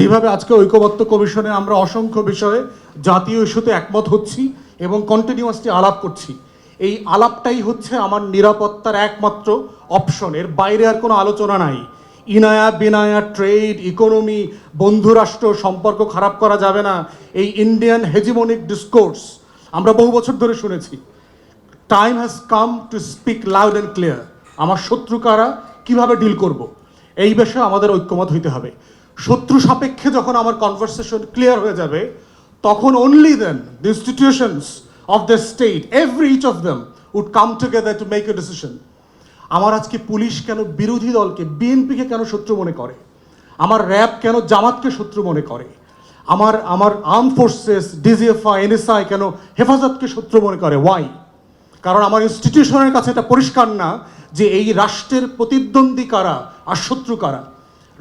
যেভাবে আজকে ঐক্যবদ্ধ কমিশনে আমরা অসংখ্য বিষয়ে জাতীয় ইস্যুতে একমত হচ্ছি এবং কন্টিনিউয়াসলি আলাপ করছি। এই আলাপটাই হচ্ছে আমার নিরাপত্তার একমাত্র অপশন এর বাইরে আর কোনো আলোচনা নাই। ইনায়া বিনায়া ট্রেড ইকোনমি বন্ধুরাষ্ট্র, সম্পর্ক খারাপ করা যাবে না। এই ইন্ডিয়ান হেজিমনিক ডিসকোর্স আমরা বহু বছর ধরে শুনেছি। Time has come to speak loud and clear আমার শত্রু কারা? কীভাবে ডিল করব? এই বিষয়ে আমাদের ঐক্যমত হইতে হবে। শত্রু সাপেক্ষে যখন আমার কনভারসেশন ক্লিয়ার হয়ে যাবে, তখন only then the institutions of the state every each of them would come together to make a decision আমার আজকে পুলিশ কেন বিরোধী দলকে, বিএনপিকে কেন শত্রু মনে করে? আমার র্যাব কেন জামাতকে শত্রু মনে করে? আমার আমার আর্ম ফোর্সেস ডিজিএফআই এনএসআই কেন হেফাজতকে শত্রু মনে করে? ওয়াই কারণ আমার ইনস্টিটিউশনের কাছে এটা পরিষ্কার না যে এই রাষ্ট্রের প্রতিদ্বন্দ্বী কারা আর শত্রু কারা।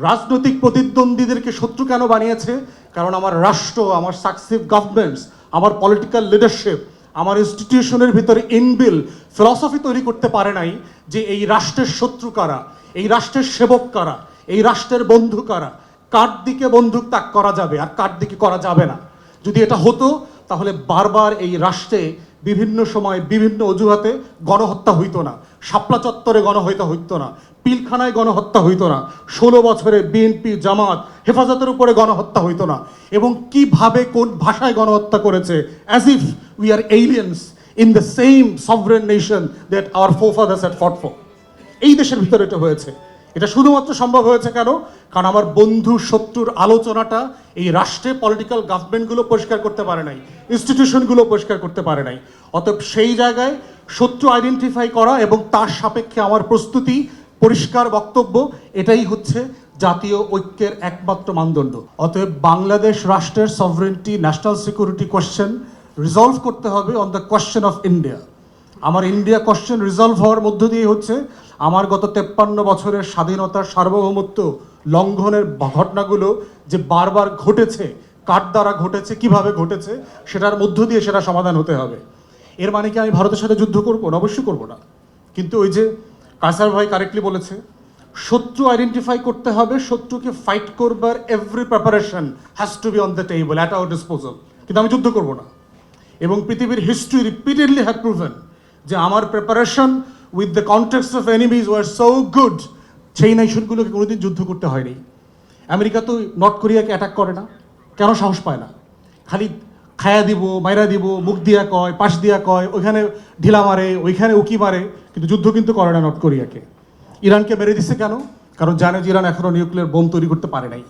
রাজনৈতিক প্রতিদ্বন্দ্বীদেরকে শত্রু কেন বানিয়েছে? কারণ আমার রাষ্ট্র, আমার সাকসিভ গভর্নমেন্টস আমার পলিটিক্যাল লিডারশিপ আমার ইনস্টিটিউশনের ভিতরে ইনবিল ফিলসফি তৈরি করতে পারে নাই যে এই রাষ্ট্রের শত্রু কারা, এই রাষ্ট্রের সেবক কারা, এই রাষ্ট্রের বন্ধু কারা, কার দিকে বন্দুক তাক করা যাবে আর কার দিকে করা যাবে না। যদি এটা হতো তাহলে বারবার এই রাষ্ট্রে বিভিন্ন সময় বিভিন্ন অজুহাতে গণহত্যা হইতো না। শাপলা চত্বরে গণহত্যা হইতো না। পিলখানায় গণহত্যা হইতো না। ষোলো বছরে বিএনপি, জামাত হেফাজতের উপরে গণহত্যা হইতো না। এবং কীভাবে কোন ভাষায় গণহত্যা করেছে? As if we are aliens in the same sovereign nation that our forefathers had fought for এই দেশের ভিতরে এটা হয়েছে। এটা শুধুমাত্র সম্ভব হয়েছে কেন? কারণ আমার বন্ধু শত্রুর আলোচনাটা এই রাষ্ট্রে পলিটিক্যাল গভর্নমেন্টগুলো পরিষ্কার করতে পারে নাই ইনস্টিটিউশনগুলো পরিষ্কার করতে পারে নাই। অতএব সেই জায়গায় শত্রু আইডেন্টিফাই করা এবং তার সাপেক্ষে আমার প্রস্তুতি, পরিষ্কার বক্তব্য, এটাই হচ্ছে জাতীয় ঐক্যের একমাত্র মানদণ্ড। অতএব বাংলাদেশ রাষ্ট্রের sovereignty national security question resolve করতে হবে on the question of India আমার ইন্ডিয়া কোশ্চেন রিজলভ হওয়ার মধ্য দিয়ে হচ্ছে, আমার গত তেপ্পান্ন বছরের স্বাধীনতার সার্বভৌমত্ব লঙ্ঘনের ঘটনাগুলো যে বারবার ঘটেছে, কার দ্বারা ঘটেছে, কীভাবে ঘটেছে, সেটার মধ্য দিয়ে সেটা সমাধান হতে হবে। এর মানে কি আমি ভারতের সাথে যুদ্ধ করব? না, অবশ্যই করব না। কিন্তু ওই যে কাসার ভাই কারেক্টলি বলেছে, শত্রু আইডেন্টিফাই করতে হবে, শত্রুকে ফাইট করবার every preparation has to be on the table at our disposal কিন্তু আমি যুদ্ধ করব না। এবং পৃথিবীর হিস্ট্রি রিপিটেডলি হ্যাভ প্রুভেন যে আমার preparation with the context of enemies war so good সেই নেশনগুলোকে কোনোদিন যুদ্ধ করতে হয়নি। আমেরিকা তো নর্থ কোরিয়াকে অ্যাটাক করে না, কেন সাহস পায় না? খালি খায়া দিব, মাইরা দিব, মুখ দিয়া কয়, পাশ দিয়া কয়, ওইখানে ঢিলা মারে, ওইখানে উকি মারে, কিন্তু যুদ্ধ কিন্তু করে না নর্থ কোরিয়াকে ইরানকে মেরে দিচ্ছে কেন? কারণ জানে যে ইরান এখনও নিউক্লিয়ার বোম তৈরি করতে পারে নাই।